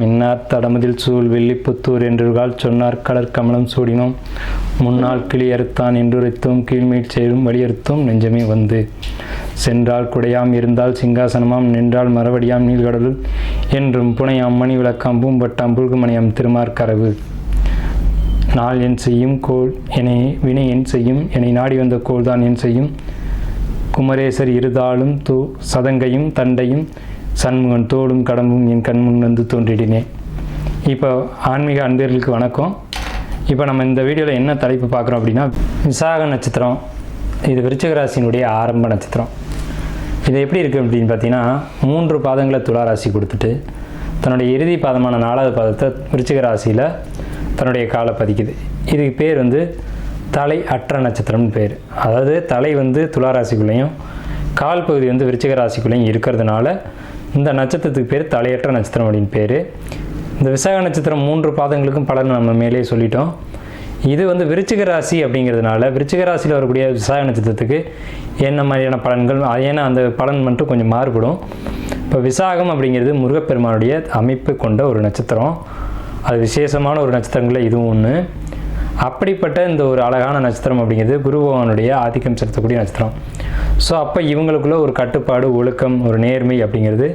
மின்னார் தடமதில் சூழ் வெள்ளிப்புத்தூர் என்றுகால் சொன்னார் கடற் கமலம் சூடினோம். முன்னால் கிளியறுத்தான் என்றுரைத்தும் கீழ்மீட் சேரும் வலியறுத்தும் நெஞ்சமே வந்து. சென்றால் குடையாம் இருந்தால் சிங்காசனமாம் நின்றால் மறுபடியாம் நீள்கடலுள். என்றும் புனையாம் மணி விளக்காம் பூம்பட்டாம் புல்குமணியாம் திருமார்கரவு நாள் என் செய்யும் கோள் என்னை வினை என் செய்யும் என்னை நாடி வந்த கோள் தான் என் செய்யும். குமரேசர் இருதாளும் தூ சதங்கையும் தண்டையும் சண்முகன் தோளும் கடம்பும் என் கண் முன் வந்து தோன்றிடினேன் இப்போ ஆன்மீக அன்பர்களுக்கு வணக்கம். இப்போ நம்ம இந்த வீடியோவில் என்ன தலைப்பு பார்க்குறோம் அப்படின்னா விசாக நட்சத்திரம் இது விருச்சிக ராசியினுடைய ஆரம்ப நட்சத்திரம். இது எப்படி இருக்குது அப்படின்னு பார்த்தீங்கன்னா மூன்று பாதங்களை துளா ராசி கொடுத்துட்டு தன்னுடைய இறுதி பாதமான நாலாவது பாதத்தை விருச்சிக ராசியில் தன்னுடைய காலை பதிக்குது. இதுக்கு பேர் வந்து தலை அற்ற நட்சத்திரம்னு பேர். அதாவது தலை வந்து துலா ராசிக்குள்ளேயும் கால் பகுதி வந்து விருச்சிக ராசிக்குள்ளேயும் இருக்கிறதுனால இந்த நட்சத்திரத்துக்கு பேர் தலையற்ற நட்சத்திரம் அப்படின்னு பேர். இந்த விசாக நட்சத்திரம் மூன்று பாதங்களுக்கும் பலன் நம்ம மேலே சொல்லிட்டோம். இது வந்து விருச்சிக ராசி அப்படிங்கிறதுனால விருச்சிக ராசியில் வரக்கூடிய விசாக நட்சத்திரத்துக்கு என்ன மாதிரியான பலன்கள் ஏன்னா அந்த பலன் மட்டும் கொஞ்சம் மாறுபடும். இப்போ விசாகம் அப்படிங்கிறது முருகப்பெருமானுடைய அமைப்பு கொண்ட ஒரு நட்சத்திரம். அது விசேஷமான ஒரு நட்சத்திரங்களில் இதுவும் ஒன்று அப்படிப்பட்ட இந்த ஒரு அழகான நட்சத்திரம் அப்படிங்கிறது குரு பகவானுடைய ஆதிக்கம் செலுத்தக்கூடிய நட்சத்திரம். ஸோ அப்போ இவங்களுக்குள்ள ஒரு கட்டுப்பாடு ஒழுக்கம் ஒரு நேர்மை அப்படிங்கிறது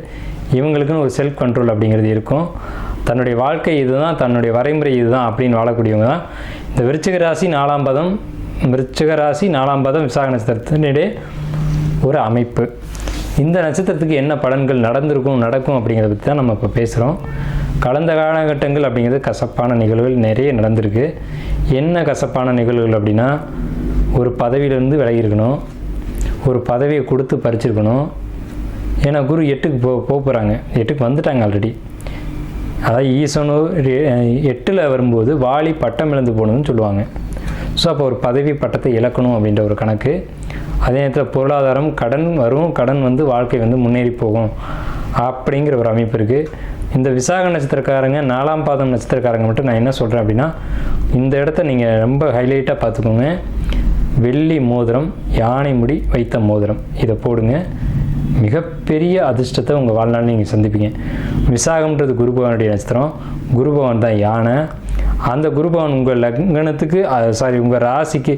இவங்களுக்குன்னு ஒரு செல்ஃப் கண்ட்ரோல் அப்படிங்கிறது இருக்கும். தன்னுடைய வாழ்க்கை இதுதான் தன்னுடைய வரைமுறை இதுதான் அப்படின்னு வாழக்கூடியவங்க தான். இந்த விருச்சிக ராசி நாலாம் பதம் விருச்சிக ராசி நாலாம் பதம் விசாக நட்சத்திரத்தினுடைய ஒரு அமைப்பு. இந்த நட்சத்திரத்துக்கு என்ன பலன்கள் நடந்திருக்கும் நடக்கும் அப்படிங்கிறத பற்றி தான் நம்ம இப்போ பேசுகிறோம் கடந்த காலகட்டங்கள் அப்படிங்கிறது கசப்பான நிகழ்வுகள் நிறைய நடந்திருக்கு. என்ன கசப்பான நிகழ்வுகள் அப்படின்னா ஒரு பதவியிலேருந்து விலகி இருக்கணும். ஒரு பதவியை கொடுத்து பறிச்சிருக்கணும். ஏன்னா குரு எட்டுக்கு போ போக போகிறாங்க எட்டுக்கு வந்துட்டாங்க ஆல்ரெடி அதாவது ஈசனூர் எட்டில் வரும்போது வாலி பட்டம் இழந்து போகணும்னு சொல்லுவாங்க. ஸோ அப்போ ஒரு பதவி பட்டத்தை இழக்கணும் அப்படின்ற ஒரு கணக்கு. அதே நேரத்தில் பொருளாதாரம் கடன் வரும் கடன் வந்து வாழ்க்கை வந்து முன்னேறி போகும் அப்படிங்கிற ஒரு அமைப்பு இருக்குது இந்த விசாக நட்சத்திரக்காரங்க நாலாம் பாதம் நட்சத்திரக்காரங்க மட்டும் நான் என்ன சொல்கிறேன் அப்படின்னா இந்த இடத்த நீங்கள் ரொம்ப ஹைலைட்டாக பார்த்துக்கோங்க. வெள்ளி மோதிரம் யானை முடி வைத்த மோதிரம். இதை போடுங்க. மிகப்பெரிய அதிர்ஷ்டத்தை உங்கள் வாழ்நாள் நீங்கள் சந்திப்பீங்க. விசாகம்ன்றது குரு பகவானுடைய நட்சத்திரம். குரு பகவான் தான் யானை. அந்த குரு பகவான் உங்கள் லக்னத்துக்கு சாரி உங்கள் ராசிக்கு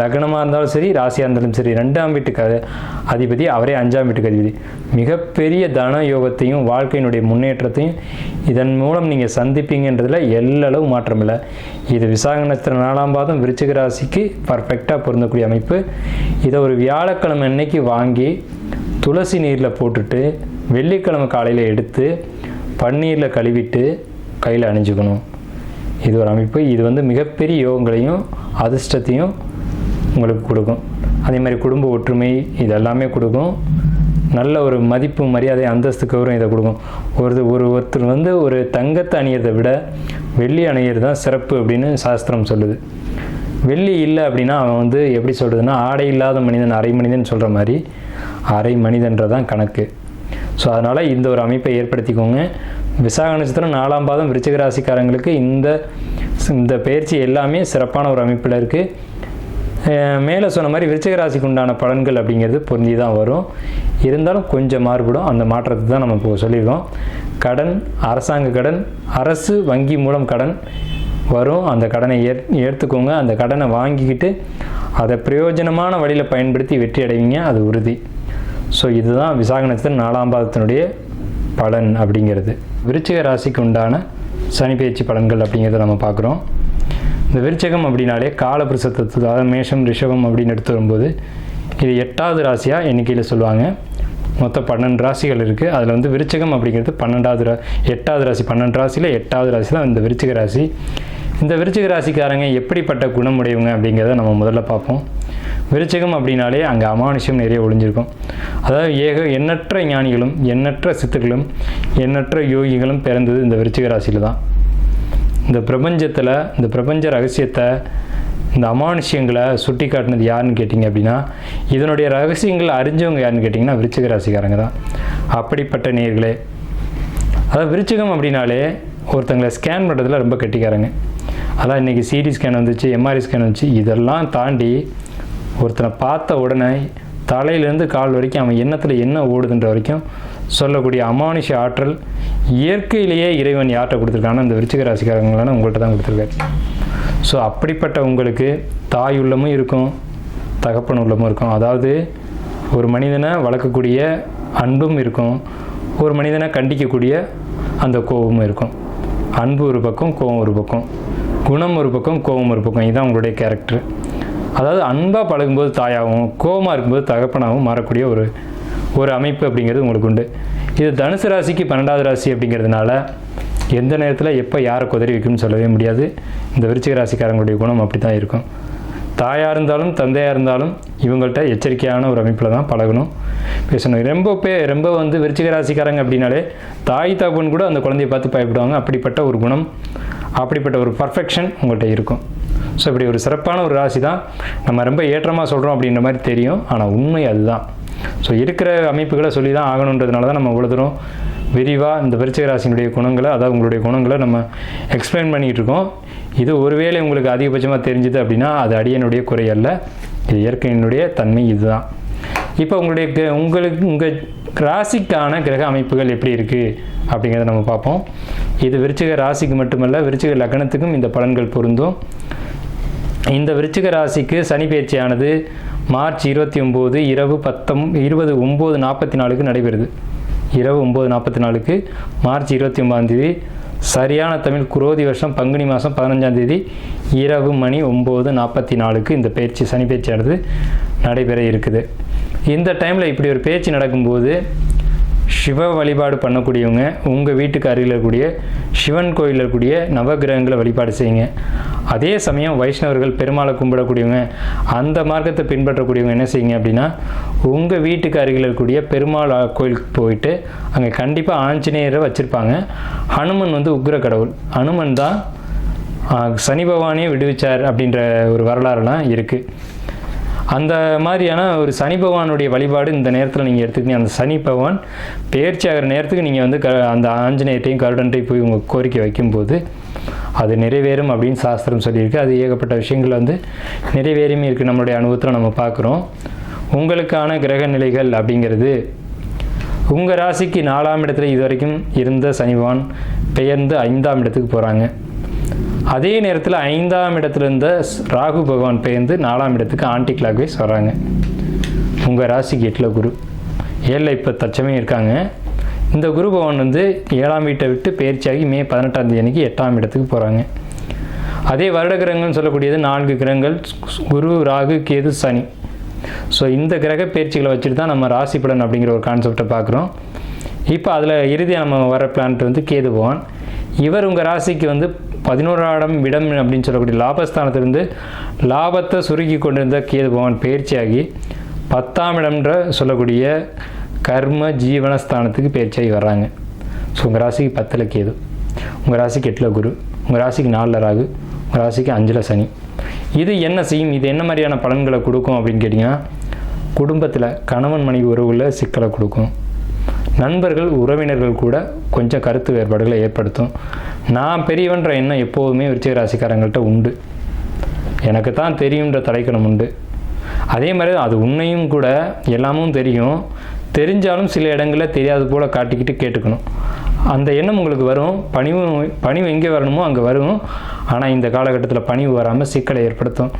லக்னமாக இருந்தாலும் சரி ராசியாக இருந்தாலும் சரி ரெண்டாம் வீட்டுக்கு அதிபதி அவரே அஞ்சாம் வீட்டுக்கு அதிபதி. மிகப்பெரிய தன யோகத்தையும் வாழ்க்கையினுடைய முன்னேற்றத்தையும் இதன் மூலம் நீங்கள் சந்திப்பீங்கன்றதில் எல்லளவு மாற்றம் இல்லை. இது விசாக நட்சத்திர நாலாம் பாதம் விருச்சிக ராசிக்கு பர்ஃபெக்டாக பொருந்தக்கூடிய அமைப்பு. இதை ஒரு வியாழக்கிழமை அன்னைக்கு வாங்கி துளசி நீரில் போட்டுட்டு வெள்ளிக்கிழமை காலையில் எடுத்து பன்னீரில் கழுவிட்டு கையில் அணிஞ்சுக்கணும். இது ஒரு அமைப்பு. இது வந்து மிகப்பெரிய யோகங்களையும் அதிர்ஷ்டத்தையும் உங்களுக்கு கொடுக்கும். அதே மாதிரி குடும்ப ஒற்றுமை இதெல்லாமே கொடுக்கும். நல்ல ஒரு மதிப்பு மரியாதை அந்தஸ்து கௌரவம் இதை கொடுக்கும். ஒரு ஒரு ஒருத்தர் வந்து ஒரு தங்கத்தை அணியிறதை விட வெள்ளி அணியிறது தான் சிறப்பு அப்படின்னு சாஸ்திரம் சொல்லுது. வெள்ளி இல்லை அப்படின்னா அவன் வந்து எப்படி சொல்கிறதுனா ஆடை இல்லாத மனிதன் அரை மனிதன் சொல்கிற மாதிரி அரை மனிதன்றதான் கணக்கு. ஸோ அதனால் இந்த ஒரு அமைப்பை ஏற்படுத்திக்கோங்க. விசாக நட்சத்திரம் நாலாம் பாதம் விருச்சிக ராசிக்காரங்களுக்கு இந்த இந்த பயிற்சி எல்லாமே சிறப்பான ஒரு அமைப்பில் இருக்குது மேலே சொன்ன மாதிரி விருச்சிக ராசிக்கு உண்டான பலன்கள் அப்படிங்கிறது பொருந்தி தான் வரும். இருந்தாலும் கொஞ்சம் மாறுபடும். அந்த மாற்றத்தை தான் நம்ம இப்போ சொல்லியிருக்கோம். கடன் அரசாங்க கடன் அரசு வங்கி மூலம் கடன் வரும். அந்த கடனை ஏற் ஏற்றுக்கோங்க. அந்த கடனை வாங்கிக்கிட்டு அதை பிரயோஜனமான வழியில் பயன்படுத்தி வெற்றி அடைவீங்க அது உறுதி. ஸோ இதுதான் விசாக நட்சத்திரம் நாலாம் பாதத்தினுடைய பலன் அப்படிங்கிறது. விருச்சிக ராசிக்கு உண்டான சனி பயிற்சி பலன்கள் அப்படிங்கிறத நம்ம பார்க்குறோம். இந்த விருச்சகம் அப்படின்னாலே காலபுருஷ தத்துவம் அதாவது மேஷம் ரிஷபம் அப்படின்னு எடுத்து வரும்போது இது எட்டாவது ராசியாக எண்ணிக்கையில் சொல்லுவாங்க. மொத்தம் பன்னெண்டு ராசிகள் இருக்குது அதில் வந்து விருச்சகம் அப்படிங்கிறது பன்னெண்டாவது ரா எட்டாவது ராசி பன்னெண்டு ராசியில் எட்டாவது ராசி தான் இந்த விருச்சிக ராசி. இந்த விருச்சிக ராசிக்காரங்க எப்படிப்பட்ட குணமுடையவங்க அப்படிங்கிறத நம்ம முதல்ல பார்ப்போம். விருச்சகம் அப்படின்னாலே அங்கே அமானுஷம் நிறைய ஒளிஞ்சிருக்கும். அதாவது ஏக எண்ணற்ற ஞானிகளும் எண்ணற்ற சித்துக்களும் எண்ணற்ற யோகிகளும் பிறந்தது இந்த விருச்சிக ராசியில் தான் இந்த பிரபஞ்சத்தில் இந்த பிரபஞ்ச ரகசியத்தை இந்த அமானுஷ்யங்களை சுட்டி காட்டினது யாருன்னு கேட்டிங்க அப்படின்னா இதனுடைய ரகசியங்களை அறிஞ்சவங்க யாருன்னு கேட்டிங்கன்னா விருச்சிக ராசிக்காரங்க தான். அப்படிப்பட்ட நேர்களே. அதாவது விருச்சிகம் அப்படின்னாலே ஒருத்தங்களை ஸ்கேன் பண்ணுறதுல ரொம்ப கெட்டிக்காரங்க. அதான் இன்றைக்கி சிடி ஸ்கேன் வந்துச்சு எம்ஆர்ஐ ஸ்கேன் வந்துச்சு இதெல்லாம் தாண்டி ஒருத்தனை பார்த்த உடனே தலையிலேருந்து கால் வரைக்கும் அவன் எண்ணத்தில் என்ன ஓடுதுன்ற வரைக்கும் சொல்லக்கூடிய அமானுஷ ஆற்றல் இயற்கையிலேயே இறைவன் யார்கிட்ட கொடுத்துருக்கான அந்த விருச்சிக ராசிக்காரங்களான உங்கள்கிட்ட தான் கொடுத்துருக்காரு. ஸோ அப்படிப்பட்ட உங்களுக்கு தாய் உள்ளமும் இருக்கும் தகப்பன் உள்ளமும் இருக்கும். அதாவது ஒரு மனிதனை வளர்க்கக்கூடிய அன்பும் இருக்கும் ஒரு மனிதனை கண்டிக்கக்கூடிய அந்த கோபமும் இருக்கும். அன்பு ஒரு பக்கம் கோபம் ஒரு பக்கம். குணம் ஒரு பக்கம் கோபம் ஒரு பக்கம். இதுதான் உங்களுடைய கேரக்டர் அதாவது அன்பாக பழகும்போது தாயாகவும் கோபமாக இருக்கும்போது தகப்பனாகவும் மாறக்கூடிய ஒரு ஒரு அமைப்பு அப்படிங்கிறது உங்களுக்கு உண்டு. இது தனுசு ராசிக்கு பன்னெண்டாவது ராசி அப்படிங்கிறதுனால எந்த நேரத்தில் எப்போ யாரை குதறி வைக்கும்னு சொல்லவே முடியாது. இந்த விருச்சிக ராசிக்காரங்களுடைய குணம் அப்படி தான் இருக்கும். தாயாக இருந்தாலும் தந்தையாக இருந்தாலும் இவங்கள்ட்ட எச்சரிக்கையான ஒரு அமைப்பில் தான் பழகணும். பேசணும். ரொம்ப பே ரொம்ப வந்து விருச்சிக ராசிக்காரங்க அப்படின்னாலே தாய் தகவன் கூட அந்த குழந்தைய பார்த்து பயப்படுவாங்க. அப்படிப்பட்ட ஒரு குணம் அப்படிப்பட்ட ஒரு பர்ஃபெக்ஷன் உங்கள்கிட்ட இருக்கும். ஸோ இப்படி ஒரு சிறப்பான ஒரு ராசி தான் நம்ம ரொம்ப ஏற்றமாக சொல்கிறோம் அப்படின்ற மாதிரி தெரியும். ஆனால் உண்மை அதுதான். ஸோ இருக்கிற அமைப்புகளை சொல்லி தான் ஆகணுன்றதுனால தான் நம்ம இவ்வளோ தூரம் விரிவாக இந்த விருச்சிக ராசினுடைய குணங்களை அதாவது உங்களுடைய குணங்களை நம்ம எக்ஸ்பிளைன் பண்ணிகிட்டு இருக்கோம். இது ஒருவேளை உங்களுக்கு அதிகபட்சமாக தெரிஞ்சுது அப்படின்னா அது அடியனுடைய குறை அல்ல. இது இயற்கையினுடைய தன்மை இதுதான். இப்போ உங்களுடைய உங்களுக்கு உங்கள் ராசிக்கான கிரக அமைப்புகள் எப்படி இருக்குது அப்படிங்கிறத நம்ம பார்ப்போம். இது விருச்சிக ராசிக்கு மட்டுமல்ல விருச்சிக லக்னத்துக்கும் இந்த பலன்கள் பொருந்தும். இந்த விருச்சிக ராசிக்கு சனி பயிற்சியானது மார்ச் இருபத்தி ஒம்பது இரவு பத்தம் இருபது ஒம்பது நாற்பத்தி நாலுக்கு நடைபெறுது. இரவு ஒம்பது நாற்பத்தி நாலுக்கு மார்ச் இருபத்தி ஒம்பாந்தேதி சரியான தமிழ் குரோதி வருஷம் பங்குனி மாதம் பதினஞ்சாம் தேதி இரவு மணி ஒம்பது நாற்பத்தி நாலுக்கு இந்த பயிற்சி சனி பயிற்சியானது நடைபெற இருக்குது. இந்த டைமில் இப்படி ஒரு பேச்சு நடக்கும்போது சிவ வழிபாடு பண்ணக்கூடியவங்க உங்கள் வீட்டுக்கு அருகில் இருக்கக்கூடிய சிவன் கோயிலில் இருக்கக்கூடிய நவகிரகங்களை வழிபாடு செய்யுங்க. அதே சமயம் வைஷ்ணவர்கள் பெருமாளை கும்பிடக்கூடியவங்க அந்த மார்க்கத்தை பின்பற்றக்கூடியவங்க என்ன செய்யுங்க அப்படின்னா உங்கள் வீட்டுக்கு அருகில் இருக்கக்கூடிய பெருமாள் கோயிலுக்கு போயிட்டு அங்கே கண்டிப்பாக ஆஞ்சநேயரை வச்சுருப்பாங்க. ஹனுமன் வந்து உக்ர கடவுள். ஹனுமன் தான் சனி பகவானே விடுவிச்சார் அப்படின்ற ஒரு வரலாறுலாம் இருக்குது அந்த மாதிரியான ஒரு சனி பகவானுடைய வழிபாடு இந்த நேரத்தில் நீங்கள் எடுத்துக்கிங்க அந்த சனி பகவான் பெயர்ச்சி ஆகிற நேரத்துக்கு நீங்கள் வந்து க அந்த ஆஞ்சநேயத்தையும் கருடன்ட்டையும் போய் உங்கள் கோரிக்கை வைக்கும்போது அது நிறைவேறும் அப்படின்னு சாஸ்திரம் சொல்லியிருக்கு. அது ஏகப்பட்ட விஷயங்கள் வந்து நிறைவேறியுமே இருக்குது நம்மளுடைய அனுபவத்தில் நம்ம பார்க்குறோம். உங்களுக்கான கிரக நிலைகள் அப்படிங்கிறது உங்கள் ராசிக்கு நாலாம் இடத்துல இது வரைக்கும் இருந்த சனிபவான் பெயர்ந்து ஐந்தாம் இடத்துக்கு போகிறாங்க அதே நேரத்தில் ஐந்தாம் இடத்துல இருந்த ராகு பகவான் பெயர்ந்து நாலாம் இடத்துக்கு ஆன்டி கிளாக் வைஸ் வராங்க. உங்கள் ராசிக்கு எட்டில் குரு. ஏழில் இப்போ தச்சமே இருக்காங்க. இந்த குரு பகவான் வந்து ஏழாம் வீட்டை விட்டு பயிற்சியாகி மே பதினெட்டாம் தேதி எட்டாம் இடத்துக்கு போகிறாங்க அதே வருட கிரகங்கள்னு சொல்லக்கூடியது நான்கு கிரகங்கள் குரு ராகு கேது சனி. ஸோ இந்த கிரக பயிற்சிகளை வச்சுட்டு தான் நம்ம ராசி பலன் அப்படிங்கிற ஒரு கான்செப்டை பார்க்குறோம். இப்போ அதில் இறுதியாக நம்ம வர பிளான்ட் வந்து கேது பகவான். இவர் உங்கள் ராசிக்கு வந்து பதினோராடம் இடம் அப்படின்னு சொல்லக்கூடிய லாபஸ்தானத்திலிருந்து லாபத்தை சுருக்கி கொண்டிருந்த கேது பகவான் பயிற்சியாகி பத்தாம் இடம்ன்ற சொல்லக்கூடிய கர்ம ஜீவனஸ்தானத்துக்கு பயிற்சியாகி வர்றாங்க. ஸோ உங்கள் ராசிக்கு பத்தில் கேது. உங்கள் ராசிக்கு எட்டில் குரு. உங்கள் ராசிக்கு நாலில் ராகு. உங்கள் ராசிக்கு அஞ்சில் சனி. இது என்ன செய்யும்? இது என்ன மாதிரியான பலன்களை கொடுக்கும் அப்படின்னு கேட்டிங்கன்னா குடும்பத்தில் கணவன் மனைவி உறவுல சிக்கலை கொடுக்கும். நண்பர்கள் உறவினர்கள் கூட கொஞ்சம் கருத்து வேறுபாடுகளை ஏற்படுத்தும். நான் பெரியவன்ற எண்ணம் எப்போதுமே விருச்சிக ராசிக்காரங்கள்ட்ட உண்டு. எனக்கு தான் தெரியுன்ற தலைக்கணம் உண்டு. அதே மாதிரி அது உண்மையும் கூட எல்லாமும் தெரியும். தெரிஞ்சாலும் சில இடங்களில் தெரியாது போல் காட்டிக்கிட்டு கேட்டுக்கணும். அந்த எண்ணம் உங்களுக்கு வரும். பணிவு பணிவு எங்கே வரணுமோ அங்கே வரும். ஆனால் இந்த காலகட்டத்தில் பணிவு வராமல் சிக்கலை ஏற்படுத்தும்.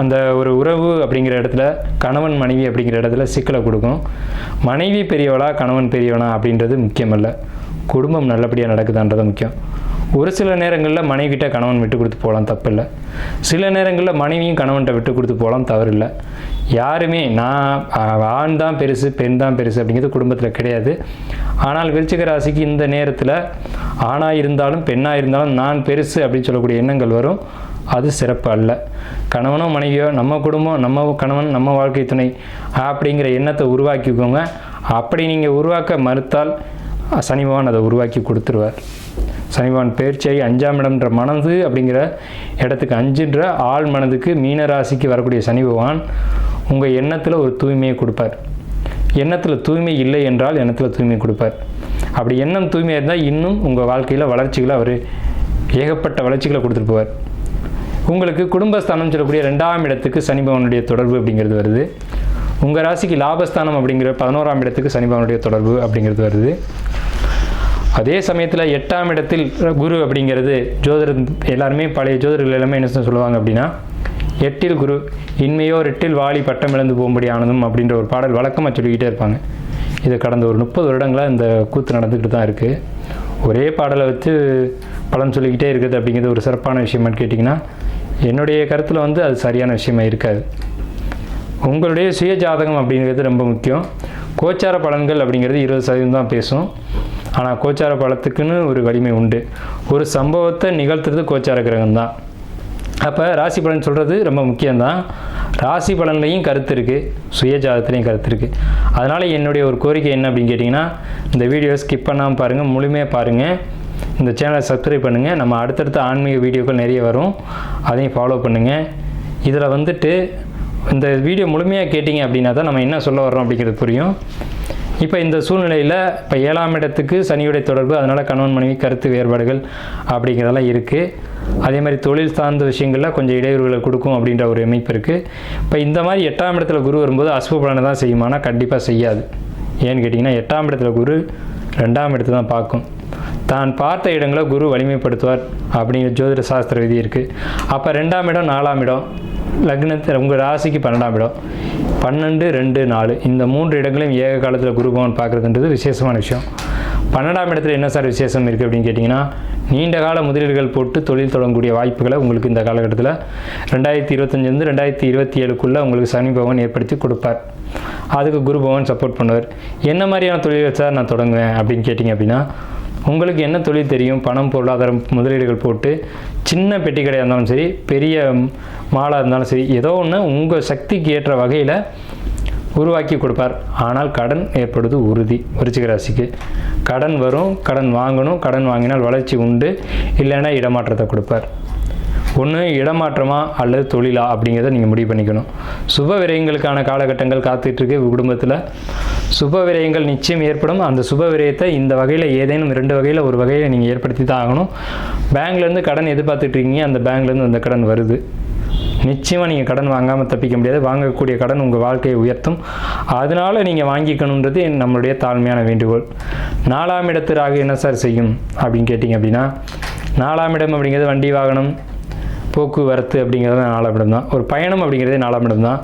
அந்த ஒரு உறவு அப்படிங்கிற இடத்துல கணவன் மனைவி அப்படிங்கிற இடத்துல சிக்கலை கொடுக்கும். மனைவி பெரியவளா கணவன் பெரியவனா அப்படின்றது முக்கியமல்ல. குடும்பம் நல்லபடியாக நடக்குதான்றது முக்கியம். ஒரு சில நேரங்களில் மனைவிட்ட கணவன் விட்டு கொடுத்து போகலாம் தப்பில்லை. சில நேரங்களில் மனைவியும் கணவன்கிட்ட விட்டு கொடுத்து போகலாம் தவறில்லை. யாருமே நான் ஆண் தான் பெருசு பெண் தான் பெருசு அப்படிங்கிறது குடும்பத்தில் கிடையாது. ஆனால் விருச்சிக ராசிக்கு இந்த நேரத்தில் ஆணாக இருந்தாலும் பெண்ணாக இருந்தாலும் நான் பெருசு அப்படின்னு சொல்லக்கூடிய எண்ணங்கள் வரும். அது சிறப்பு அல்ல. கணவனோ மனைவியோ நம்ம குடும்பம் நம்ம கணவன் நம்ம வாழ்க்கை துணை அப்படிங்கிற எண்ணத்தை உருவாக்கிக்கோங்க. அப்படி நீங்கள் உருவாக்க மறுத்தால் சனி பகவான் அதை உருவாக்கி கொடுத்துருவார். சனி பகவான் அஞ்சாம் இடம்ன்ற மனது அப்படிங்கிற இடத்துக்கு அஞ்சுன்ற ஆள் மனதுக்கு மீன ராசிக்கு வரக்கூடிய சனி பகவான் உங்கள் எண்ணத்தில் ஒரு தூய்மையை கொடுப்பார். எண்ணத்தில் தூய்மை இல்லை என்றால் எண்ணத்தில் தூய்மை கொடுப்பார். அப்படி எண்ணம் தூய்மையாக இருந்தால் இன்னும் உங்கள் வாழ்க்கையில் வளர்ச்சிகளை அவர் ஏகப்பட்ட வளர்ச்சிகளை கொடுத்துட்டு போவார். உங்களுக்கு குடும்பஸ்தானம் சொல்லக்கூடிய ரெண்டாம் இடத்துக்கு சனி பகவானுடைய தொடர்பு அப்படிங்கிறது வருது. உங்கள் ராசிக்கு லாபஸ்தானம் அப்படிங்கிற பதினோராம் இடத்துக்கு சனி பகவானுடைய தொடர்பு அப்படிங்கிறது வருது. அதே சமயத்தில் எட்டாம் இடத்தில் குரு அப்படிங்கிறது ஜோதிடர் எல்லாருமே பழைய ஜோதிடர்கள் எல்லாமே என்ன சொல்லுவாங்க அப்படின்னா எட்டில் குரு இன்மையோ எட்டில் வாலி பட்டம் இழந்து போகும்படி ஆனதும் அப்படின்ற ஒரு பாடல் வழக்கமாக சொல்லிக்கிட்டே இருப்பாங்க. இது கடந்த ஒரு முப்பது வருடங்களாக இந்த கூத்து நடந்துக்கிட்டு தான் இருக்குது ஒரே பாடலை வச்சு பலன் சொல்லிக்கிட்டே இருக்குது அப்படிங்கிறது ஒரு சிறப்பான விஷயமான்னு கேட்டிங்கன்னா என்னுடைய கருத்தில் வந்து அது சரியான விஷயமா இருக்காது. உங்களுடைய சுய ஜாதகம் அப்படிங்கிறது ரொம்ப முக்கியம். கோச்சார பலன்கள் அப்படிங்கிறது இருபது சதவீதம் தான் பேசும். ஆனால் கோச்சார பலத்துக்குன்னு ஒரு வலிமை உண்டு. ஒரு சம்பவத்தை நிகழ்த்துறது கோச்சார கிரகம் தான். அப்போ ராசி பலன் சொல்கிறது ரொம்ப முக்கியம்தான். ராசி பலன்லையும் கருத்து இருக்குது சுய ஜாதகத்துலேயும் கருத்து இருக்குது அதனால் என்னுடைய ஒரு கோரிக்கை என்ன அப்படின்னு கேட்டிங்கன்னா இந்த வீடியோ ஸ்கிப் பண்ணாமல் பாருங்கள் முழுமையாக பாருங்கள் இந்த சேனலை சப்ஸ்கிரைப் பண்ணுங்கள் நம்ம அடுத்தடுத்த ஆன்மீக வீடியோக்கள் நிறைய வரும். அதையும் ஃபாலோ பண்ணுங்கள் இதில் வந்துட்டு இந்த வீடியோ முழுமையாக கேட்டிங்க அப்படின்னா தான் நம்ம என்ன சொல்ல வரோம் அப்படிங்கிறது புரியும். இப்போ இந்த சூழ்நிலையில் இப்போ ஏழாம் இடத்துக்கு சனியுடைய தொடர்பு அதனால் கணவன் மனைவி கருத்து வேறுபாடுகள் அப்படிங்கிறதெல்லாம் இருக்குது அதே மாதிரி தொழில் சார்ந்த விஷயங்களில் கொஞ்சம் இடையூறுகளை கொடுக்கும் அப்படின்ற ஒரு அமைப்பு இருக்குது இப்போ இந்த மாதிரி எட்டாம் இடத்துல குரு வரும்போது அசுப பலனை தான் செய்யுமானா கண்டிப்பாக செய்யாது. ஏன்னு கேட்டிங்கன்னா எட்டாம் இடத்துல குரு ரெண்டாம் இடத்துல தான் பார்க்கும். தான் பார்த்த இடங்களை குரு வலிமைப்படுத்துவார் அப்படிங்கிற ஜோதிட சாஸ்திர விதி இருக்குது அப்போ ரெண்டாம் இடம் நாலாம் இடம் லக்னத்தில் உங்கள் ராசிக்கு பன்னெண்டாம் இடம். பன்னெண்டு ரெண்டு நாலு. இந்த மூன்று இடங்களையும் ஏக காலத்தில் குரு பகவான் பார்க்குறதுன்றது விசேஷமான விஷயம். பன்னெண்டாம் இடத்துல என்ன சார் விசேஷம் இருக்குது அப்படின்னு கேட்டிங்கன்னா நீண்ட கால முதலீடுகள் போட்டு தொழில் தொடங்கக்கூடிய வாய்ப்புகளை உங்களுக்கு இந்த காலகட்டத்தில் ரெண்டாயிரத்தி இருபத்தஞ்சிலேருந்து ரெண்டாயிரத்தி இருபத்தி ஏழுக்குள்ளே உங்களுக்கு சனி பகவான் ஏற்படுத்தி கொடுப்பார். அதுக்கு குரு பகவான் சப்போர்ட் பண்ணுவார். என்ன மாதிரியான தொழில் சார் நான் தொடங்குவேன் அப்படின்னு கேட்டிங்க அப்படின்னா உங்களுக்கு என்ன தொழில் தெரியும்? பணம் பொருளாதாரம் முதலீடுகள் போட்டு சின்ன பெட்டி கடையாக இருந்தாலும் சரி பெரிய மாலாக இருந்தாலும் சரி ஏதோ ஒன்று உங்கள் சக்திக்கு ஏற்ற வகையில் உருவாக்கி கொடுப்பார். ஆனால் கடன் ஏற்படுவது உறுதி. விருச்சிக ராசிக்கு கடன் வரும் கடன் வாங்கணும் கடன் வாங்கினால் வளர்ச்சி உண்டு இல்லைன்னா இடமாற்றத்தை கொடுப்பார். ஒன்று இடமாற்றமா அல்லது தொழிலா அப்படிங்கிறத நீங்கள் முடிவு பண்ணிக்கணும். சுப விரயங்களுக்கான காலகட்டங்கள் காத்துட்ருக்கு குடும்பத்தில் சுப விரயங்கள் நிச்சயம் ஏற்படும். அந்த சுப விரயத்தை இந்த வகையில் ஏதேனும் ரெண்டு வகையில் ஒரு வகையில் நீங்கள் ஏற்படுத்தி தான் ஆகணும். பேங்க்லேருந்து கடன் எதிர்பார்த்துட்டு இருக்கீங்க அந்த பேங்க்லேருந்து அந்த கடன் வருது. நிச்சயமாக நீங்கள் கடன் வாங்காமல் தப்பிக்க முடியாது. வாங்கக்கூடிய கடன் உங்கள் வாழ்க்கையை உயர்த்தும். அதனால் நீங்கள் வாங்கிக்கணுன்றது நம்மளுடைய தாழ்மையான வேண்டுகோள். நாலாம் இடத்து ராகு என்ன சார் செய்யும்? அப்படின்னு கேட்டிங்க அப்படின்னா நாலாம் இடம் அப்படிங்கிறது வண்டி வாகனம் போக்குவரத்து அப்படிங்கிறது நாலாம் இடம் தான். ஒரு பயணம் அப்படிங்கிறதே நாலாம் இடம் தான்.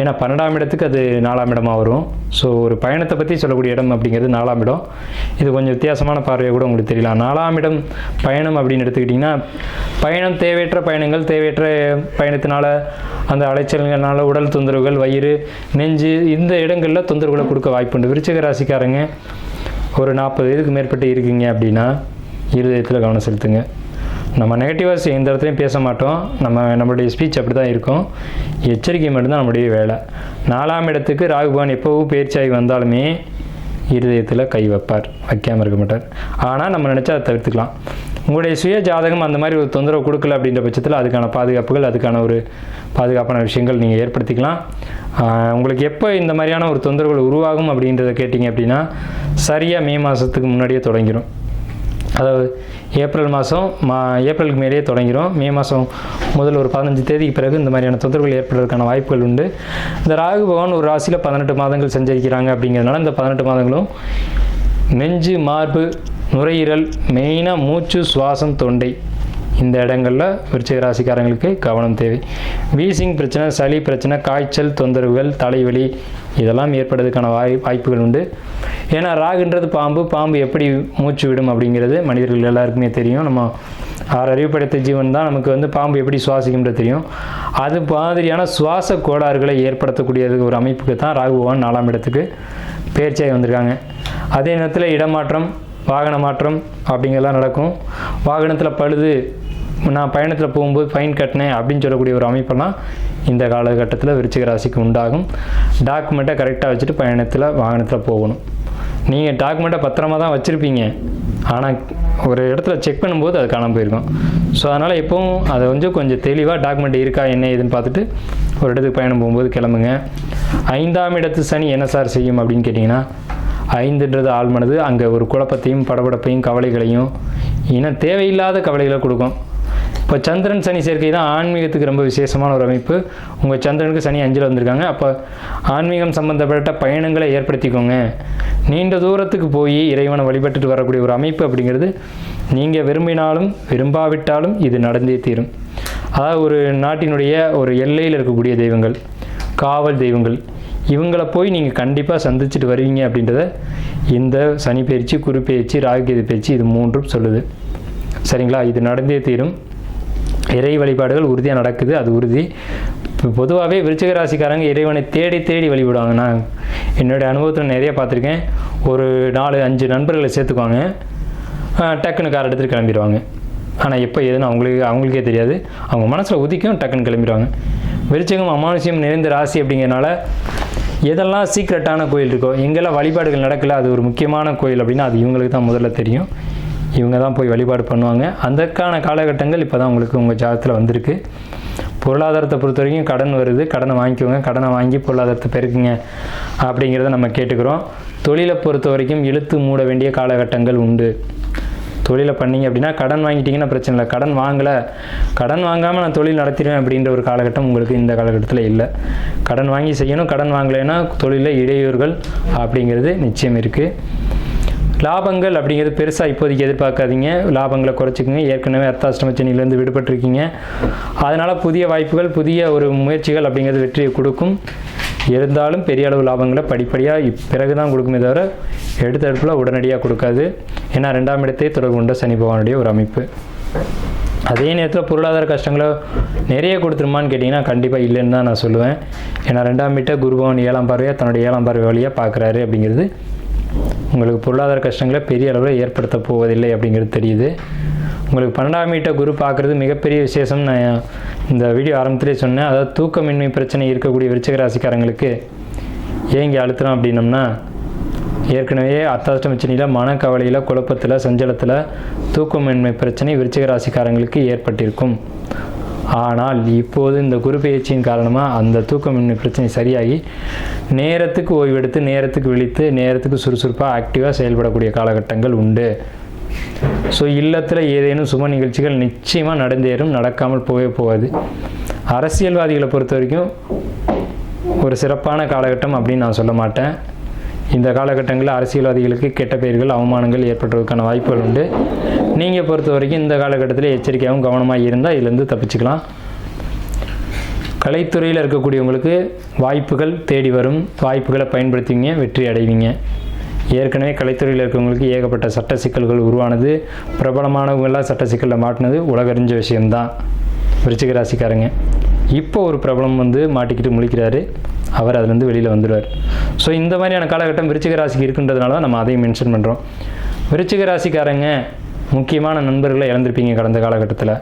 ஏன்னா பன்னெண்டாம் இடத்துக்கு அது நாலாம் இடமாக வரும். ஸோ ஒரு பயணத்தை பற்றி சொல்லக்கூடிய இடம் அப்படிங்கிறது நாலாம் இடம். இது கொஞ்சம் வித்தியாசமான பார்வையை கூட உங்களுக்கு தெரியலாம். நாலாம் இடம் பயணம் அப்படின்னு எடுத்துக்கிட்டிங்கன்னா பயணம் தேவையற்ற பயணங்கள் தேவையற்ற பயணத்தினால அந்த அலைச்சல்கள்னால உடல் தொந்தரவுகள் வயிறு நெஞ்சு இந்த இடங்களில் தொந்தரவுகளை கொடுக்க வாய்ப்புண்டு விருச்சிக ராசிக்காரங்க ஒரு நாற்பது வயதுக்கு மேற்பட்டு இருக்கீங்க அப்படின்னா இருதயத்தில் கவனம் செலுத்துங்க. நம்ம நெகட்டிவாக எந்த இடத்துலையும் பேச மாட்டோம். நம்ம நம்மளுடைய ஸ்பீச் அப்படி தான் இருக்கும். எச்சரிக்கை மட்டும்தான் நம்முடைய வேலை. நாலாம் இடத்துக்கு ராகுபவன் எப்போவும் பயிற்சியாகி வந்தாலுமே இருதயத்தில் கை வைப்பார். வைக்காமல் இருக்க மாட்டார். ஆனால் நம்ம நினச்சா அதை தவிர்த்துக்கலாம். உங்களுடைய சுய ஜாதகம் அந்த மாதிரி ஒரு தொந்தரவு கொடுக்கல அப்படின்ற பட்சத்தில் அதுக்கான பாதுகாப்புகள் அதுக்கான ஒரு பாதுகாப்பான விஷயங்கள் நீங்கள் ஏற்படுத்திக்கலாம். உங்களுக்கு எப்போ இந்த மாதிரியான ஒரு தொந்தரவுகள் உருவாகும் அப்படின்றத கேட்டிங்க அப்படின்னா சரியாக மே மாதத்துக்கு முன்னாடியே தொடங்கிடும் அதாவது ஏப்ரல் மாதம் மா ஏப்ரலுக்கு மேலேயே தொடங்கிடும் மே மாதம் முதல் ஒரு பதினஞ்சு தேதிக்கு பிறகு இந்த மாதிரியான தொந்தரவுகள் ஏற்படுவதற்கான வாய்ப்புகள் உண்டு. இந்த ராகு பகவான் ஒரு ராசியில் பதினெட்டு மாதங்கள் சஞ்சரிக்கிறாங்க அப்படிங்கிறதுனால இந்த பதினெட்டு மாதங்களும் நெஞ்சு மார்பு நுரையீரல் மெயினாக மூச்சு சுவாசம் தொண்டை. இந்த இடங்களில் விருச்சிக ராசிக்காரங்களுக்கு கவனம் தேவை. வீசிங் பிரச்சனை சளி பிரச்சனை காய்ச்சல் தொந்தரவுகள் தலைவலி இதெல்லாம் ஏற்படுறதுக்கான வாய் வாய்ப்புகள் உண்டு. ஏன்னா ராகுன்றது பாம்பு பாம்பு எப்படி மூச்சு விடும் அப்படிங்கிறது மனிதர்கள் எல்லாருக்குமே தெரியும். நம்ம ஆறு அறிவு படைத்த ஜீவன் தான் நமக்கு வந்து பாம்பு எப்படி சுவாசிக்கும்ன்றது தெரியும். அது மாதிரியான சுவாச கோளாறுகளை ஏற்படுத்தக்கூடியது ஒரு அமைப்புக்கு தான் ராகு பகவான் நாலாம் இடத்துக்கு பயிற்சியாகி வந்திருக்காங்க. அதே நேரத்தில் இடமாற்றம் வாகன மாற்றம் அப்படிங்கெல்லாம் நடக்கும். வாகனத்தில் பழுது நான் பயணத்தில் போகும்போது ஃபைன் கட்டினேன் அப்படின்னு சொல்லக்கூடிய ஒரு அமைப்பெல்லாம் இந்த காலகட்டத்தில் விருச்சிக ராசிக்கு உண்டாகும். டாக்குமெண்ட்டை கரெக்டாக வச்சுட்டு பயணத்தில் வாகனத்தில் போகணும். நீங்கள் டாக்குமெண்ட்டை பத்திரமா தான் வச்சுருப்பீங்க. ஆனால் ஒரு இடத்துல செக் பண்ணும்போது அது காணாமல் போயிருக்கும். ஸோ அதனால் எப்பவும் அதை கொஞ்சம் கொஞ்சம் தெளிவாக டாக்குமெண்ட் இருக்கா என்ன ஏதுன்னு பார்த்துட்டு ஒரு இடத்துக்கு பயணம் போகும்போது கிளம்புங்க. ஐந்தாம் இடத்து சனி என்ன சார் செய்யும் அப்படின்னு கேட்டிங்கன்னா ஐந்துன்றது ஆழ்மனது. அங்கே ஒரு குழப்பத்தையும் படபடப்பையும் கவலைகளையும் இன்னும் தேவையில்லாத கவலைகளை கொடுக்கும். இப்போ சந்திரன் சனி சேர்க்கை தான் ஆன்மீகத்துக்கு ரொம்ப விசேஷமான ஒரு அமைப்பு. உங்கள் சந்திரனுக்கு சனி அஞ்சில் வந்திருக்காங்க. அப்போ ஆன்மீகம் சம்பந்தப்பட்ட பயணங்களை ஏற்படுத்திக்கோங்க. நீண்ட தூரத்துக்கு போய் இறைவனை வழிபட்டுட்டு வரக்கூடிய ஒரு அமைப்பு அப்படிங்கிறது நீங்கள் விரும்பினாலும் விரும்பாவிட்டாலும் இது நடந்தே தீரும். அதாவது ஒரு நாட்டினுடைய ஒரு எல்லையில் இருக்கக்கூடிய தெய்வங்கள் காவல் தெய்வங்கள் இவங்களை போய் நீங்கள் கண்டிப்பாக சந்திச்சுட்டு வருவீங்க அப்படின்றத இந்த சனி பயிற்சி குரு பயிற்சி ராகுகேது பயிற்சி இது மூன்றும் சொல்லுது. சரிங்களா? இது நடந்தே தீரும். இறை வழிபாடுகள் உறுதியாக நடக்குது அது உறுதி. இப்போ பொதுவாகவே விருச்சிக ராசிக்காரங்க இறைவனை தேடி தேடி வழிபடுவாங்க. நான் என்னுடைய அனுபவத்தில் நிறைய பார்த்துருக்கேன். ஒரு நாலு அஞ்சு நண்பர்களை சேர்த்துக்குவாங்க. டக்குன்னு கார் எடுத்துகிட்டு கிளம்பிடுவாங்க. ஆனால் எப்போ எதுன்னு அவங்களுக்கு அவங்களுக்கே தெரியாது. அவங்க மனசில் உதிக்கும் டக்குன்னு கிளம்பிடுவாங்க. விருச்சகம் அமானுஷ்யம் நிறைந்த ராசி அப்படிங்கிறனால எதெல்லாம் சீக்ரெட்டான கோயில் இருக்கோ எங்கெல்லாம் வழிபாடுகள் நடக்கல அது ஒரு முக்கியமான கோயில் அப்படின்னா அது இவங்களுக்கு தான் முதல்ல தெரியும். இவங்க தான் போய் வழிபாடு பண்ணுவாங்க. அதற்கான காலகட்டங்கள் இப்போ தான் உங்களுக்கு உங்கள் ஜாதகத்தில் வந்திருக்கு. பொருளாதாரத்தை பொறுத்த வரைக்கும் கடன் வருது. கடனை வாங்கிக்கோங்க. கடனை வாங்கி பொருளாதாரத்தை பெருக்குங்க அப்படிங்கிறத நம்ம கேட்டுக்கிறோம். தொழிலை பொறுத்த வரைக்கும் இழுத்து மூட வேண்டிய காலகட்டங்கள் உண்டு. தொழிலை பண்ணீங்க அப்படின்னா கடன் வாங்கிட்டீங்கன்னா பிரச்சனை இல்லை. கடன் வாங்கலை. கடன் வாங்காமல் நான் தொழில் நடத்திடுவேன் அப்படின்ற ஒரு காலகட்டம் உங்களுக்கு இந்த காலகட்டத்தில் இல்லை. கடன் வாங்கி செய்யணும். கடன் வாங்கலைன்னா தொழிலில் இடையூறுகள் அப்படிங்கிறது நிச்சயம் இருக்குது லாபங்கள் அப்படிங்கிறது பெருசாக இப்போதைக்கு எதிர்பார்க்காதீங்க. லாபங்களை குறைச்சிக்கோங்க. ஏற்கனவே அர்த்தாஷ்டம சனியிலேருந்து விடுபட்டிருக்கீங்க. அதனால் புதிய வாய்ப்புகள் புதிய ஒரு முயற்சிகள் அப்படிங்கிறது வெற்றியை கொடுக்கும். இருந்தாலும் பெரிய அளவு லாபங்களை படிப்படியாக பிறகு தான் கொடுக்குமே தவிர எடுத்தடுப்பில் உடனடியாக கொடுக்காது. ஏன்னா ரெண்டாம் இடத்தை தொடர்பு கொண்ட சனி பகவானுடைய ஒரு அமைப்பு. அதே நேரத்தில் பொருளாதார கஷ்டங்களை நிறைய கொடுத்துருமான்னு கேட்டிங்கன்னா கண்டிப்பாக இல்லைன்னு தான் நான் சொல்லுவேன். ஏன்னா ரெண்டாம் வீட்டை குருபவன் ஏழாம் பார்வையாக தன்னுடைய ஏழாம் பார்வை வழியாக பார்க்குறாரு அப்படிங்கிறது உங்களுக்கு பொருளாதார கஷ்டங்களை பெரிய அளவில் ஏற்படுத்த போவதில்லை அப்படிங்கிறது தெரியுது. உங்களுக்கு பன்னெண்டாம் வீட்டை குரு பார்க்குறது மிகப்பெரிய விசேஷம். நான் இந்த வீடியோ ஆரம்பத்திலே சொன்னேன். அதாவது தூக்கமின்மை பிரச்சனை இருக்கக்கூடிய விருச்சிக ராசிக்காரங்களுக்கு ஏன் இங்கே அழுத்துறோம் அப்படின்னம்னா ஏற்கனவே அத்தாஷ்டம சனியில் மனக்கவலையில் குழப்பத்தில் சஞ்சலத்தில் தூக்கமின்மை பிரச்சனை விருச்சிக ராசிக்காரங்களுக்கு ஏற்பட்டிருக்கும். ஆனால் இப்போது இந்த குரு பயிற்சியின் காரணமாக அந்த தூக்கமின்மை பிரச்சனை சரியாகி நேரத்துக்கு ஓய்வெடுத்து நேரத்துக்கு விழித்து நேரத்துக்கு சுறுசுறுப்பாக ஆக்டிவாக செயல்படக்கூடிய காலகட்டங்கள் உண்டு. ஸோ இல்லத்தில் ஏதேனும் சும நிகழ்ச்சிகள் நிச்சயமாக நடந்தேறும் நடக்காமல் போகவே போகாது. அரசியல்வாதிகளை பொறுத்த வரைக்கும் ஒரு சிறப்பான காலகட்டம் அப்படின்னு நான் சொல்ல மாட்டேன். இந்த காலகட்டங்களில் அரசியல்வாதிகளுக்கு கெட்ட பெயர்கள் அவமானங்கள் ஏற்படுறதுக்கான வாய்ப்புகள் உண்டு. நீங்கள் பொறுத்த வரைக்கும் இந்த காலகட்டத்தில் எச்சரிக்கையாகவும் கவனமாக இருந்தால் இதுலேருந்து தப்பிச்சுக்கலாம். கலைத்துறையில் இருக்கக்கூடியவங்களுக்கு வாய்ப்புகள் தேடி வரும். வாய்ப்புகளை பயன்படுத்துவீங்க வெற்றி அடைவீங்க. ஏற்கனவே கலைத்துறையில் இருக்கவங்களுக்கு ஏகப்பட்ட சட்ட சிக்கல்கள் உருவானது. பிரபலமானவங்களாம் சட்ட சிக்கலில் மாட்டினது உலகறிஞ்ச விஷயம்தான். விருச்சிக ராசிக்காரங்க. இப்போ ஒரு பிரபலம் வந்து மாட்டிக்கிட்டு முழிக்கிறாரு. அவர் அதுலேருந்து வெளியில் வந்துடுவார். ஸோ இந்த மாதிரியான காலகட்டம் விருச்சிக ராசிக்கு இருக்குன்றதுனால தான் நம்ம அதையும் மென்ஷன் பண்ணுறோம் விருச்சிக ராசிக்காரங்க முக்கியமான நண்பர்களை இழந்திருப்பீங்க கடந்த காலகட்டத்தில்.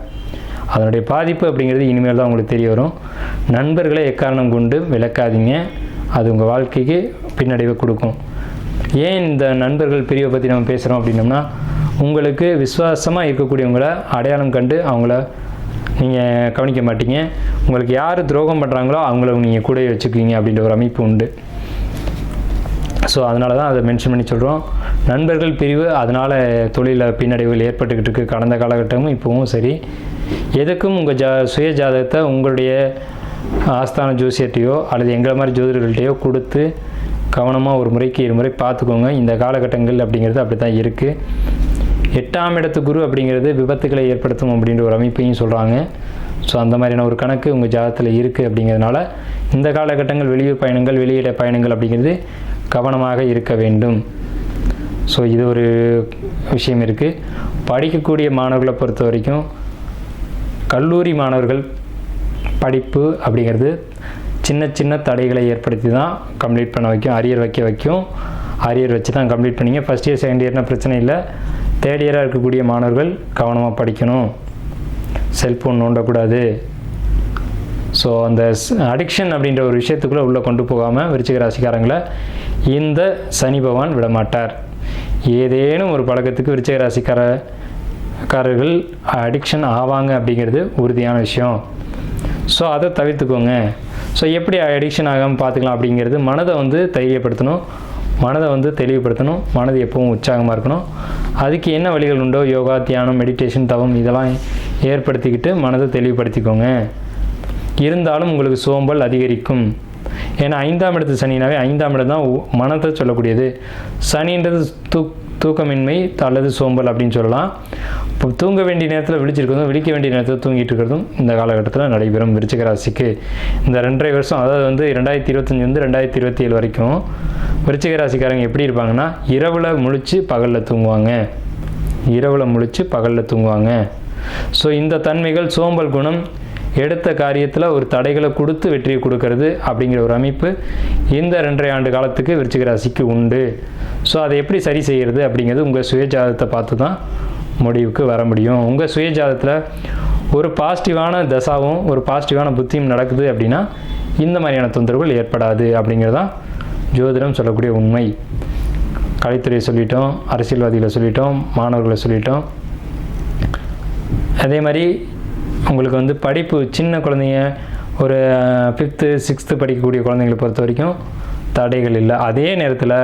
அதனுடைய பாதிப்பு அப்படிங்கிறது இனிமேல் தான் உங்களுக்கு தெரிய வரும். நண்பர்களை எக்காரணம் கொண்டு விளக்காதீங்க. அது உங்கள் வாழ்க்கைக்கு பின்னடைவை கொடுக்கும். ஏன் இந்த நண்பர்கள் பிரிவை பற்றி நம்ம பேசுகிறோம் அப்படின்னோம்னா உங்களுக்கு விசுவாசமாக இருக்கக்கூடியவங்கள அடையாளம் கண்டு அவங்கள நீங்கள் கவனிக்க மாட்டீங்க. உங்களுக்கு யார் துரோகம் பண்ணுறாங்களோ அவங்கள நீங்கள் கூடவே வச்சுக்குவீங்க அப்படின்ற ஒரு அமைப்பு உண்டு. ஸோ அதனால தான் அதை மென்ஷன் பண்ணி சொல்கிறோம் நண்பர்கள் பிரிவு அதனால் தொழிலில் பின்னடைவுகள் ஏற்பட்டுக்கிட்டு இருக்குது கடந்த காலகட்டமும் இப்போவும் சரி. எதுக்கும் உங்கள் ஜா சுய ஜாதகத்தை உங்களுடைய ஆஸ்தான ஜோசியர்கிட்டையோ அல்லது எங்களை மாதிரி ஜோதிடர்கள்ட்டையோ கொடுத்து கவனமாக ஒரு முறைக்கு இரு முறை பார்த்துக்கோங்க. இந்த காலகட்டங்கள் அப்படிங்கிறது அப்படி தான் இருக்குது எட்டாம் இடத்து குரு அப்படிங்கிறது விபத்துகளை ஏற்படுத்தும் அப்படின்ற ஒரு அமைப்பையும் சொல்கிறாங்க ஸோ அந்த மாதிரியான ஒரு கணக்கு உங்கள் ஜாதகத்தில் இருக்குது அப்படிங்கிறதுனால இந்த காலகட்டங்கள் வெளியூர் பயணங்கள் வெளியிட பயணங்கள் அப்படிங்கிறது கவனமாக இருக்க வேண்டும். ஸோ இது ஒரு விஷயம் இருக்குது படிக்கக்கூடிய மாணவர்களை பொறுத்த வரைக்கும் கல்லூரி மாணவர்கள் படிப்பு அப்படிங்கிறது சின்ன சின்ன தடைகளை ஏற்படுத்தி தான் கம்ப்ளீட் பண்ண வைக்கும் அரியர் வைக்க வைக்கும். அரியர் வச்சு தான் கம்ப்ளீட் பண்ணிங்க ஃபஸ்ட் இயர் செகண்ட் இயர்னால் பிரச்சனை இல்லை. தேர்ட் இயராக இருக்கக்கூடிய மாணவர்கள் கவனமாக படிக்கணும். செல்ஃபோன் நோண்டக்கூடாது. ஸோ அந்த அடிக்ஷன் அப்படின்ற ஒரு விஷயத்துக்குள்ளே உள்ளே கொண்டு போகாமல் விருச்சிக ராசிக்காரங்களை இந்த சனி பகவான் விடமாட்டார். ஏதேனும் ஒரு பழக்கத்துக்கு விருச்சிக ராசிக்கார காரர்கள் அடிக்ஷன் ஆவாங்க அப்படிங்கிறது உறுதியான விஷயம். ஸோ அதை தவிர்த்துக்கோங்க. ஸோ எப்படி அடிக்ஷன் ஆகாமல் பார்த்துக்கலாம் அப்படிங்கிறது மனதை வந்து தைரியப்படுத்தணும். மனதை வந்து தெளிவுபடுத்தணும் மனது எப்பவும் உற்சாகமாக இருக்கணும். அதுக்கு என்ன வழிகள் உண்டோ? யோகா தியானம் மெடிடேஷன் தவம் இதெல்லாம் ஏற்படுத்திக்கிட்டு மனதை தெளிவுபடுத்திக்கோங்க. இருந்தாலும் உங்களுக்கு சோம்பல் அதிகரிக்கும். ஏன்னா ஐந்தாம் இடத்து சனினாவே ஐந்தாம் இடம் தான் மனத்தை சொல்லக்கூடியது. சனின்றது தூக் தூக்கமின்மை அல்லது சோம்பல் அப்படின்னு சொல்லலாம். இப்போ தூங்க வேண்டிய நேரத்தில் விழிச்சிருக்கிறதும் விழிக்க வேண்டிய நேரத்தில் தூங்கிட்டு இருக்கிறதும் இந்த காலகட்டத்தில் நடைபெறும் விருச்சிக ராசிக்கு. இந்த ரெண்டரை வருஷம் அதாவது வந்து ரெண்டாயிரத்தி இருபத்தஞ்சி வந்து ரெண்டாயிரத்தி இருபத்தி ஏழு வரைக்கும் விருச்சிக ராசிக்காரங்க எப்படி இருப்பாங்கன்னா இரவில் முழிச்சு பகலில் தூங்குவாங்க. இரவில் முழிச்சு பகலில் தூங்குவாங்க. ஸோ இந்த தன்மைகள் சோம்பல் குணம் எடுத்த காரியத்தில் ஒரு தடைகளை கொடுத்து வெற்றியை கொடுக்கறது அப்படிங்கிற ஒரு அமைப்பு இந்த ரெண்டரை ஆண்டு காலத்துக்கு விருச்சிக ராசிக்கு உண்டு. ஸோ அதை எப்படி சரி செய்கிறது அப்படிங்கிறது உங்கள் சுயஜாதத்தை பார்த்து தான் முடிவுக்கு வர முடியும். உங்கள் சுயஜாதத்தில் ஒரு பாசிட்டிவான தசாவும் ஒரு பாசிட்டிவான புத்தியும் நடக்குது அப்படின்னா இந்த மாதிரியான தொந்தரவுகள் ஏற்படாது அப்படிங்கிறதான் ஜோதிடம் சொல்லக்கூடிய உண்மை. கலைத்துறையை சொல்லிட்டோம் அரசியல்வாதிகளை சொல்லிட்டோம் மாணவர்களை சொல்லிட்டோம். அதே மாதிரி உங்களுக்கு வந்து படிப்பு சின்ன குழந்தைங்க ஒரு ஃபிஃப்த்து சிக்ஸ்த்து படிக்கக்கூடிய குழந்தைங்களை பொறுத்த வரைக்கும் தடைகள் இல்லை. அதே நேரத்தில்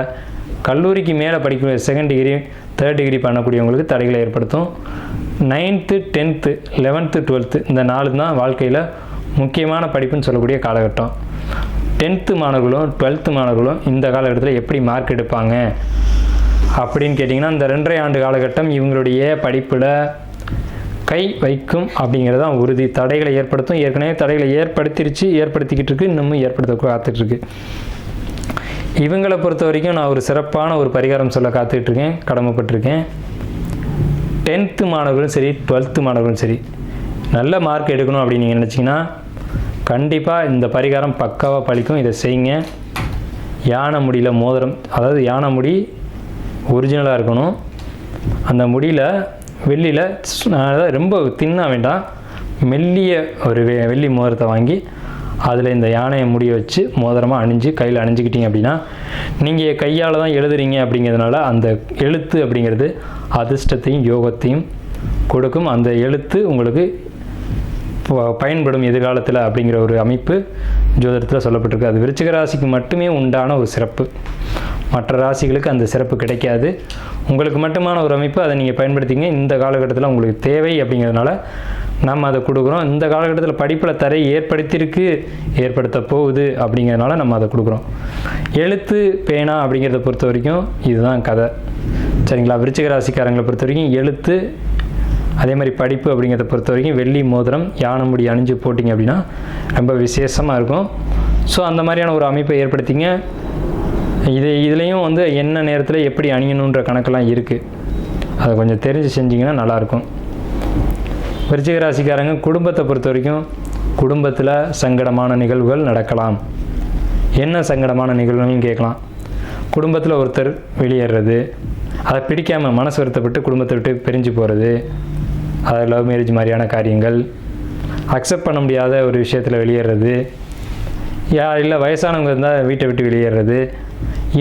கல்லூரிக்கு மேலே படிக்கக்கூடிய செகண்ட் டிகிரி தேர்ட் டிகிரி பண்ணக்கூடியவங்களுக்கு தடைகளை ஏற்படுத்தும். நைன்த்து டென்த்து லெவன்த்து டுவெல்த்து இந்த நாலு தான் வாழ்க்கையில் முக்கியமான படிப்புன்னு சொல்லக்கூடிய காலகட்டம். டென்த்து மாணவர்களும் டுவெல்த்து மாணவர்களும் இந்த காலகட்டத்தில் எப்படி மார்க் எடுப்பாங்க? அப்படின்னு கேட்டிங்கன்னா இந்த ரெண்டரை ஆண்டு காலகட்டம் இவங்களுடைய படிப்பில் கை வைக்கும் அப்படிங்கிறது தான் உறுதி. தடைகளை ஏற்படுத்தும். ஏற்கனவே தடைகளை ஏற்படுத்திருச்சு ஏற்படுத்திக்கிட்டு இருக்கு இன்னமும் ஏற்படுத்த காத்துட்டு இருக்கு. இவங்களை பொறுத்த வரைக்கும் நான் ஒரு சிறப்பான ஒரு பரிகாரம் சொல்ல காத்துக்கிட்டு இருக்கேன் கடமைப்பட்டிருக்கேன். டென்த்து மாணவர்களும் சரி டுவெல்த்து மாணவர்களும் சரி நல்ல மார்க் எடுக்கணும் அப்படின்னு நீங்கள் நினச்சிங்கன்னா கண்டிப்பாக இந்த பரிகாரம் பக்காவாக பழிக்கும். இதை செய்யுங்க. யானை முடியில் மோதிரம் அதாவது யானை முடி ஒரிஜினலாக இருக்கணும். அந்த முடியில் வெள்ளியில் அதாவது ரொம்ப தின்னாக வேண்டாம். மெல்லிய ஒரு வெ வெள்ளி மோதிரத்தை வாங்கி அதில் இந்த யானையை முடிய வச்சு மோதிரமாக அணிஞ்சு கையில் அணிஞ்சிக்கிட்டீங்க அப்படின்னா நீங்கள் கையால் தான் எழுதுறீங்க அப்படிங்கிறதுனால அந்த எழுத்து அப்படிங்கிறது அதிர்ஷ்டத்தையும் யோகத்தையும் கொடுக்கும். அந்த எழுத்து உங்களுக்கு பயன்படும் எதிர்காலத்தில் அப்படிங்கிற ஒரு அமைப்பு ஜோதிடத்தில் சொல்லப்பட்டிருக்கு. அது விருச்சிக ராசிக்கு மட்டுமே உண்டான ஒரு சிறப்பு. மற்ற ராசிகளுக்கு அந்த சிறப்பு கிடைக்காது. உங்களுக்கு மட்டுமான ஒரு அமைப்பு அதை நீங்கள் பயன்படுத்திங்க. இந்த காலகட்டத்தில் உங்களுக்கு தேவை அப்படிங்கிறதுனால நம்ம அதை கொடுக்குறோம். இந்த காலகட்டத்தில் படிப்பில் தரை ஏற்படுத்தியிருக்கு ஏற்படுத்த போகுது அப்படிங்கிறதுனால நம்ம அதை கொடுக்குறோம். எழுத்து பேனா அப்படிங்கிறத பொறுத்த வரைக்கும் இதுதான் கதை. சரிங்களா? விருச்சிக ராசிக்காரங்களை பொறுத்த வரைக்கும் எழுத்து அதே மாதிரி படிப்பு அப்படிங்கிறத பொறுத்த வரைக்கும் வெள்ளி மோதிரம் யானை முடி அணிஞ்சு போட்டிங்க அப்படின்னா ரொம்ப விசேஷமாக இருக்கும். ஸோ அந்த மாதிரியான ஒரு அமைப்பை ஏற்படுத்திங்க. இது இதுலேயும் வந்து என்ன நேரத்தில் எப்படி அணியணுன்ற கணக்கெல்லாம் இருக்குது அதை கொஞ்சம் தெரிஞ்சு செஞ்சிங்கன்னா நல்லாயிருக்கும். விருச்சிக ராசிக்காரங்க குடும்பத்தை பொறுத்த வரைக்கும் குடும்பத்தில் சங்கடமான நிகழ்வுகள் நடக்கலாம். என்ன சங்கடமான நிகழ்வுகள்னு கேட்கலாம். குடும்பத்தில் ஒருத்தர் வெளியேறது அதை பிடிக்காமல் மனசு வருத்தப்பட்டு குடும்பத்தை விட்டு பிரிஞ்சு போகிறது அது லவ் மேரேஜ் மாதிரியான காரியங்கள் அக்செப்ட் பண்ண முடியாத ஒரு விஷயத்தில் வெளியேறது யா இல்லை வயசானவங்க இருந்தால் வீட்டை விட்டு வெளியேறது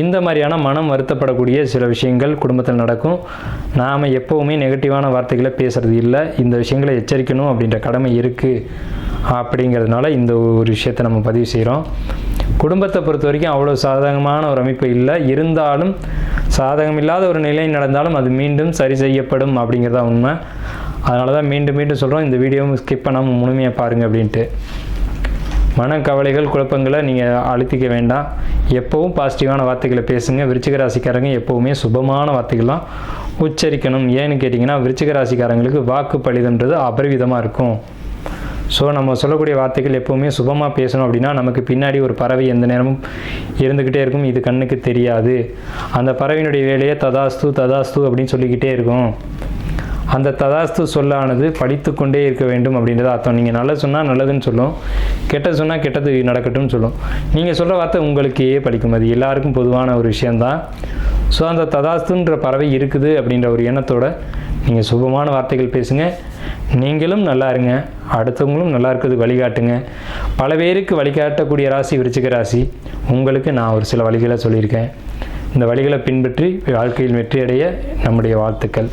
இந்த மாதிரியான மனம் வருத்தப்படக்கூடிய சில விஷயங்கள் குடும்பத்தில் நடக்கும். நாம் எப்போவுமே நெகட்டிவான வார்த்தைகளை பேசுகிறது இல்லை. இந்த விஷயங்களை எச்சரிக்கணும் அப்படின்ற கடமை இருக்குது அப்படிங்கிறதுனால இந்த ஒரு விஷயத்தை நம்ம பதிவு செய்கிறோம் குடும்பத்தை பொறுத்த வரைக்கும் அவ்வளோ சாதகமான ஒரு அமைப்பு இல்லை. இருந்தாலும் சாதகம் இல்லாத ஒரு நிலை நடந்தாலும் அது மீண்டும் சரி செய்யப்படும் அப்படிங்கிறதா உண்மை. அதனால தான் மீண்டும் மீண்டும் சொல்கிறோம் இந்த வீடியோவும் ஸ்கிப் பண்ணாமல் முழுமையாக பாருங்கள் அப்படின்ட்டு. மனக்கவலைகள் குழப்பங்களை நீங்கள் அழுத்திக்க வேண்டாம். எப்போவும் பாசிட்டிவான வார்த்தைகளை பேசுங்க. விருச்சிக ராசிக்காரங்க எப்போவுமே சுபமான வார்த்தைகள்லாம் உச்சரிக்கணும். ஏன்னு கேட்டிங்கன்னா விருச்சிக ராசிக்காரங்களுக்கு வாக்கு பலிதன்றது அபரிவிதமாக இருக்கும். ஸோ நம்ம சொல்லக்கூடிய வார்த்தைகள் எப்போவுமே சுபமாக பேசணும் அப்படின்னா நமக்கு பின்னாடி ஒரு பறவை எந்த நேரமும் இருந்துக்கிட்டே இருக்கும். இது கண்ணுக்கு தெரியாது. அந்த பறவையினுடைய வேலையை ததாஸ்து ததாஸ்து அப்படின்னு சொல்லிக்கிட்டே இருக்கும். அந்த ததாஸ்து சொல்லானது படித்து கொண்டே இருக்க வேண்டும் அப்படின்றத அர்த்தம். நீங்கள் நல்லது சொன்னால் நல்லதுன்னு சொல்லும் கெட்ட சொன்னால் கெட்டது நடக்கட்டும்னு சொல்லும். நீங்கள் சொல்கிற வார்த்தை உங்களுக்கே படிக்கும். அது எல்லாருக்கும் பொதுவான ஒரு விஷயந்தான் ஸோ அந்த ததாஸ்துன்ற பறவை இருக்குது அப்படின்ற ஒரு எண்ணத்தோட நீங்கள் சுபமான வார்த்தைகள் பேசுங்க. நீங்களும் நல்லா இருங்க. அடுத்தவங்களும் நல்லா இருக்கிறது வழிகாட்டுங்க. பல பேருக்கு வழிகாட்டக்கூடிய ராசி விருச்சிக ராசி. உங்களுக்கு நான் ஒரு சில வழிகளை சொல்லியிருக்கேன். இந்த வழிகளை பின்பற்றி வாழ்க்கையில் வெற்றியடைய நம்முடைய வாழ்த்துக்கள்.